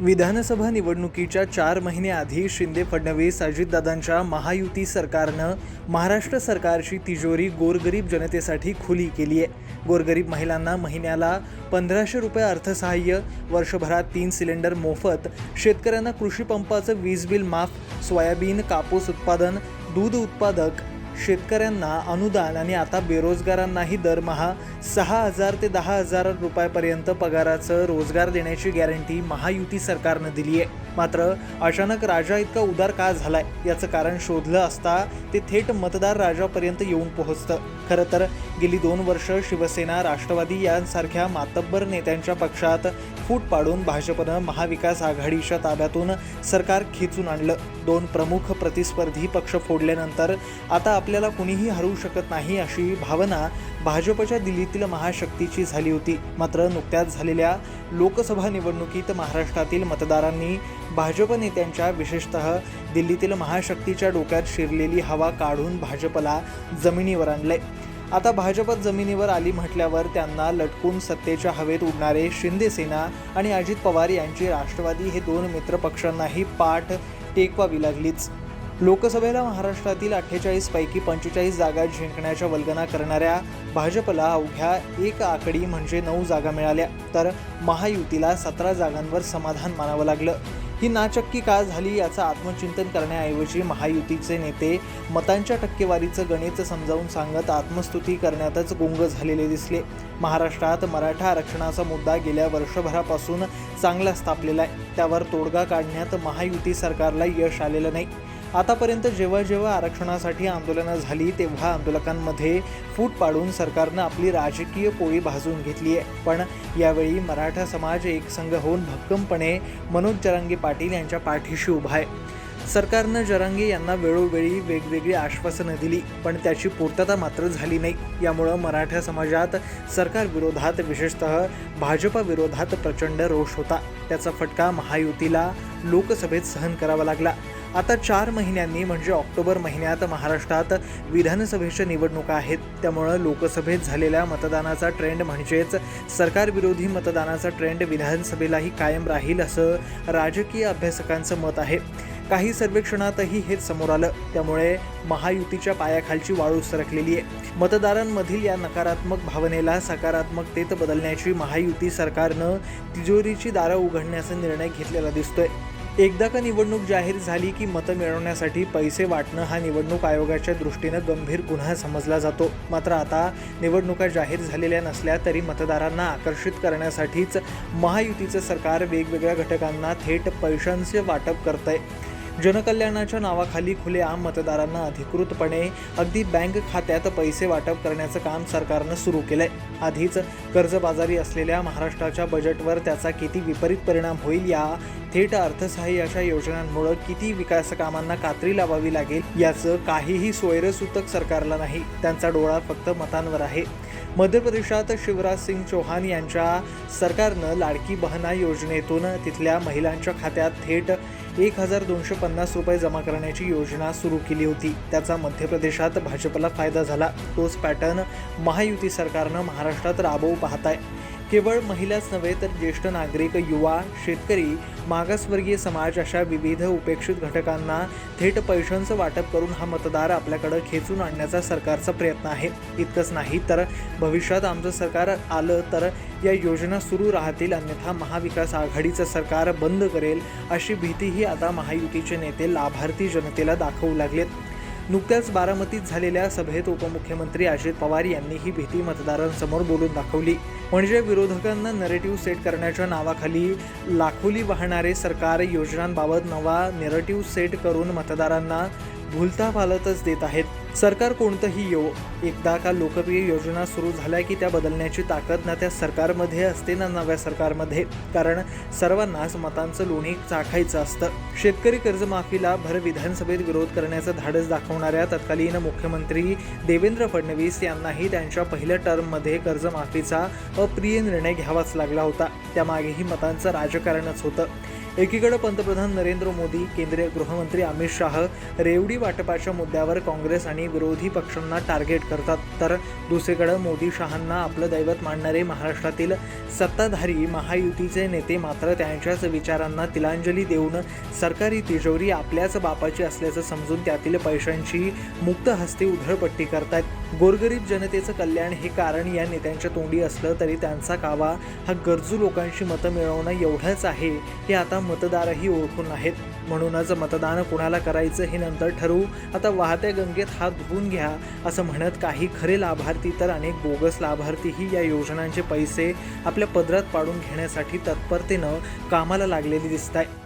विधानसभा निवडणुकीच्या चार महिन्याआधी शिंदे फडणवीस अजितदादांच्या महायुती सरकारनं महाराष्ट्र सरकारची तिजोरी गोरगरीब जनतेसाठी खुली केली आहे. गोरगरीब महिलांना महिन्याला पंधराशे रुपये अर्थसहाय्य वर्षभरात तीन सिलेंडर मोफत शेतकऱ्यांना कृषी पंपाचं वीज बिल माफ सोयाबीन कापूस उत्पादन दूध उत्पादक शेतकऱ्यांना अनुदान आणि आता बेरोजगारांनाही दरमहा सहा हजार ते दहा हजार रुपयापर्यंत पगाराचं रोजगार देण्याची गॅरंटी महायुती सरकारनं दिली आहे. मात्र अचानक राजा इतका उदार का झालाय याचं कारण शोधलं असता ते थेट मतदार राजापर्यंत येऊन पोहोचतं. खरं तर गेली दोन वर्ष शिवसेना राष्ट्रवादी यांसारख्या मातब्बर नेत्यांच्या पक्षात फूट पाडून भाजपनं महाविकास आघाडीच्या ताब्यातून सरकार खेचून आणलं. दोन प्रमुख प्रतिस्पर्धी पक्ष फोडल्यानंतर आता आपल्याला कुणीही हरवू शकत नाही अशी भावना भाजपच्या दिल्लीतील महाशक्तीची झाली होती. मात्र नुकत्याच झालेल्या लोकसभा निवडणुकीत महाराष्ट्रातील मतदारांनी भाजप नेत्यांच्या विशेषतः दिल्लीतील महाशक्तीच्या डोक्यात शिरलेली हवा काढून भाजपला जमिनीवर आणलंय. आता भाजपत जमिनीवर आली म्हटल्यावर त्यांना लटकून सत्तेच्या हवेत उडणारे शिंदे सेना आणि अजित पवार यांची राष्ट्रवादी हे दोन मित्र पक्षांनाही पाठ टेकवावी लागलीच. लोकसभेला महाराष्ट्रातील अठ्ठेचाळीसपैकी पंचेचाळीस जागा जिंकण्याच्या वल्गना करणाऱ्या भाजपला अवघ्या एक आकडी म्हणजे नऊ जागा मिळाल्या तर महायुतीला सतरा जागांवर समाधान मानावं लागलं. ही नाचक्की का झाली याचं आत्मचिंतन करण्याऐवजी महायुतीचे नेते मतांच्या टक्केवारीचं गणित समजावून सांगत आत्मस्तुती करण्यातच गुंग झालेले दिसले. महाराष्ट्रात मराठा आरक्षणाचा मुद्दा गेल्या वर्षभरापासून चांगला स्थापलेला आहे. त्यावर तोडगा काढण्यात महायुती सरकारला यश आलेलं नाही. आतापर्यंत जेव्हा जेव्हा आरक्षणासाठी आंदोलनं झाली तेव्हा आंदोलकांमध्ये फूट पाडून सरकारनं आपली राजकीय पोळी भाजून घेतली आहे. पण यावेळी मराठा समाज एकसंघ होऊन भक्कमपणे मनोज जरांगे पाटील यांच्या पाठीशी उभा आहे. सरकारनं जरांगे यांना वेळोवेळी वेगवेगळी आश्वासनं दिली पण त्याची पूर्तता मात्र झाली नाही. यामुळं मराठा समाजात सरकारविरोधात विशेषतः भाजपाविरोधात प्रचंड रोष होता. त्याचा फटका महायुतीला लोकसभेत सहन करावा लागला. आता चार महिन्यांनी म्हणजे ऑक्टोबर महिन्यात महाराष्ट्रात विधानसभेच्या निवडणुका आहेत. त्यामुळं लोकसभेत झालेल्या मतदानाचा ट्रेंड म्हणजेच सरकारविरोधी मतदानाचा ट्रेंड विधानसभेलाही कायम राहील असं राजकीय अभ्यासकांचं मत आहे. काही सर्वेक्षणातही हेच समोर आलं. त्यामुळे महायुतीच्या पायाखालची वाळू सरकलेली आहे. मतदारांमधील या नकारात्मक भावनेला सकारात्मकतेत बदलण्याची महायुती सरकारनं तिजोरीची दारं उघडण्याचा निर्णय घेतलेला दिसतोय. एकदा का निवडणूक जाहीर झाली की मतं मिळवण्यासाठी पैसे वाटणं हा निवडणूक आयोगाच्या दृष्टीनं गंभीर गुन्हा समजला जातो. मात्र आता निवडणुका जाहीर झालेल्या नसल्या तरी मतदारांना आकर्षित करण्यासाठीच महायुतीचं सरकार वेगवेगळ्या घटकांना थेट पैशांचे वाटप करतंय. जनकल्याणाच्या नावाखाली खुलेआम मतदारांना अधिकृतपणे अगदी बँक खात्यात पैसे वाटप करण्याचं काम सरकारनं सुरू केलंय. आधीच कर्जबाजारी असलेल्या महाराष्ट्राच्या बजेटवर त्याचा किती विपरीत परिणाम होईल या थेट अर्थसहाय्याच्या योजनांमुळे किती विकास कामांना कात्री लावावी लागेल याचं काहीही सोयरसूतक सरकारला नाही. त्यांचा डोळा फक्त मतांवर आहे. मध्य प्रदेशात शिवराज सिंग चौहान यांच्या सरकारनं लाडकी बहना योजनेतून तिथल्या महिलांच्या खात्यात थेट एक हजार दोनशे पन्नास रुपये जमा करण्याची योजना सुरू केली होती. त्याचा मध्य प्रदेशात भाजपला फायदा झाला. तोच पॅटर्न महायुती सरकारनं महाराष्ट्रात राबवू पाहत आहे केवळ महिलाच नव्हे तर ज्येष्ठ नागरिक युवा शेतकरी मागासवर्गीय समाज अशा विविध उपेक्षित घटकांना थेट पैशांचं वाटप करून हा मतदार आपल्याकडं खेचून आणण्याचा सरकारचा प्रयत्न आहे. इतकंच नाही तर भविष्यात आमचं सरकार आलं तर या योजना सुरू राहतील अन्यथा महाविकास आघाडीचं सरकार बंद करेल अशी भीतीही आता महायुतीचे नेते लाभार्थी जनतेला दाखवू लागलेत. नुकत्याच बारामतीत झालेल्या सभेत उपमुख्यमंत्री अजित पवार यांनी ही भीती मतदारांसमोर बोलून दाखवली. म्हणजे विरोधकांना नरेटिव्ह सेट करण्याच्या नावाखाली लाखोली वाहणारे सरकार योजनांबाबत नवा नेरेटिव्ह सेट करून मतदारांना भुलता भालतच देत आहेत. सरकार कोणतंही येवो. एकदा का लोकप्रिय योजना सुरू झाल्या की त्या बदलण्याची ताकद ना त्या सरकारमध्ये असते ना नव्या सरकारमध्ये. कारण सर्वांनाच मतांचं लोणी चाखायचं असतं. शेतकरी कर्जमाफीला भर विधानसभेत विरोध करण्याचं धाडस दाखवणाऱ्या तत्कालीन मुख्यमंत्री देवेंद्र फडणवीस यांनाही त्यांच्या पहिल्या टर्ममध्ये कर्जमाफीचा अप्रिय निर्णय घ्यावाच लागला होता. त्यामागेही मतांचं राजकारणच होतं. एकीकडे पंतप्रधान नरेंद्र मोदी केंद्रीय गृहमंत्री अमित शाह रेवडी वाटपाच्या मुद्द्यावर काँग्रेस आणि विरोधी पक्षांना टार्गेट करतात तर दुसरीकडे मोदी शहांना आपलं दैवत मानणारे महाराष्ट्रातील सत्ताधारी महायुतीचे नेते मात्र त्यांच्याच विचारांना तिलांजली देऊन सरकारी तिजोरी आपल्याच बापाची असल्याचं समजून त्यातील पैशांची मुक्त हस्ती उधळपट्टी करतायत. गोरगरीब जनतेचं कल्याण हे कारण या नेत्यांच्या तोंडी असलं तरी त्यांचा कावा हा गरजू लोकांची मतं मिळवणं एवढंच आहे हे आता मतदारही ओळखून आहेत म्हणूनच मतदान कुणाला करायचं हे नंतर ठरवू. आता वाहत्या गंगेत हात धुवून घ्या असं म्हणत काही खरे लाभार्थी तर अनेक बोगस लाभार्थीही या योजनांचे पैसे आपल्या पदरात पाडून घेण्यासाठी तत्परतेनं कामाला लागलेली दिसत आहे